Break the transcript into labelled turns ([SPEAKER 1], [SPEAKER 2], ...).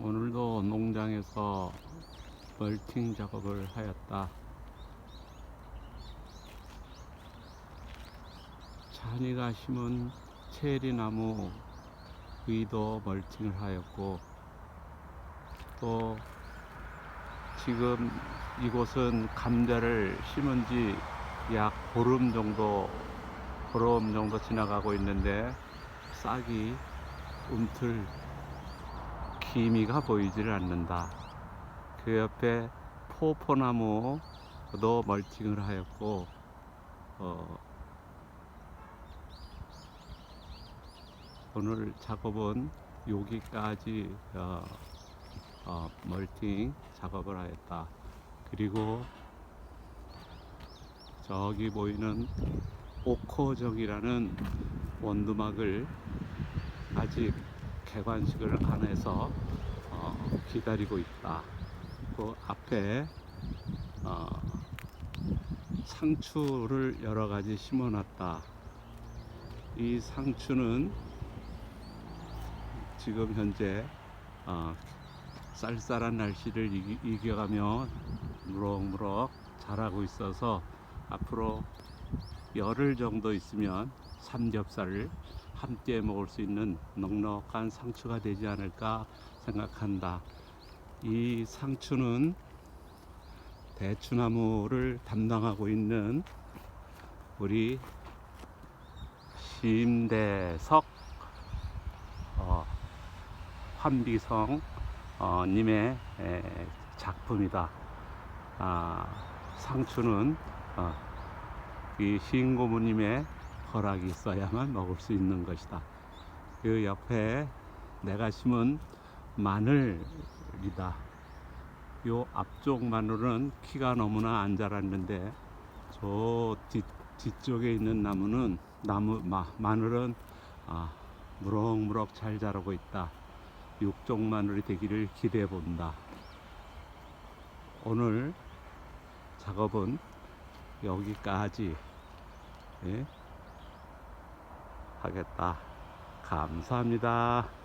[SPEAKER 1] 오늘도 농장에서 멀팅 작업을 하였다. 찬이가 심은 체리나무 위도 멀팅을 하였고 또 지금 이곳은 감자를 심은 지 약 보름 정도 보름 정도 지나가고 있는데 싹이 움틀 기미가 보이지를 않는다. 그 옆에 포포나무도 멀팅을 하였고 어, 오늘 작업은 여기까지 어, 어, 멀팅 작업을 하였다. 그리고 저기 보이는 오코정이라는 원두막을 아직 개관식을 안 해서 어, 기다리고 있다. 그 앞에 어, 상추를 여러 가지 심어놨다. 이 상추는 지금 현재 어, 쌀쌀한 날씨를 이기, 이겨가며 무럭무럭 자라고 있어서 앞으로 열흘 정도 있으면 삼겹살을 함께 먹을 수 있는 넉넉한 상추가 되지 않을까 생각한다. 이 상추는 대추나무를 담당하고 있는 우리 심대석 어, 환비성 어, 님의 에, 작품이다. 아, 상추는 어, 이 시인고모님의 허락이 있어야만 먹을 수 있는 것이다. 그 옆에 내가 심은 마늘이다. 요 앞쪽 마늘은 키가 너무나 안 자랐는데 저 뒤, 뒤쪽에 있는 나무는 나무 마, 마늘은 아, 무럭무럭 잘 자라고 있다. 육종 마늘이 되기를 기대해 본다. 오늘 작업은 여기까지 예? 하겠다. 감사합니다.